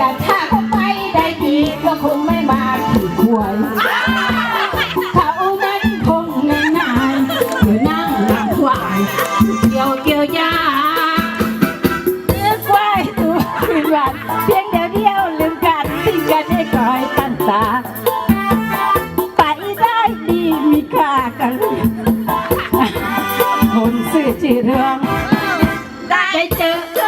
ละถ้าเขาไปได้ดีก็คงไม่มาขีดควายเขานั้นคงนานๆเดี๋ยวนั่งหลังควายเกี่ยวเกี่ยวยาเนื้อควายตัวเป็นวันเพียงเดียวเดียวลืมกันทิ้งกันให้คอยตั้งตาไปได้ดีมีค่ากันคนซื่อจีเรืองได้เจอ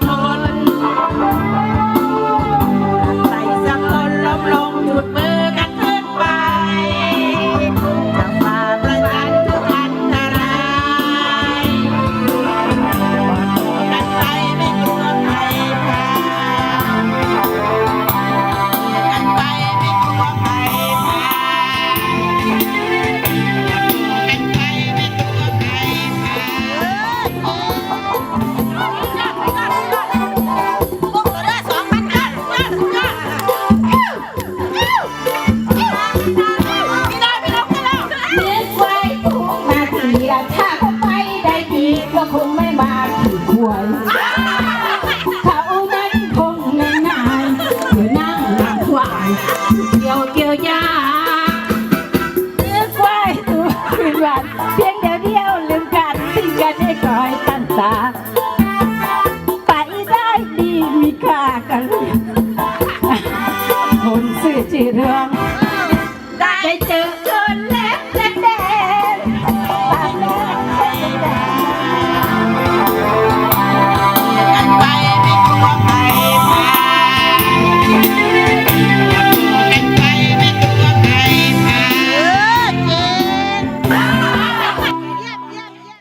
สื่อจีเรืองได้เจอ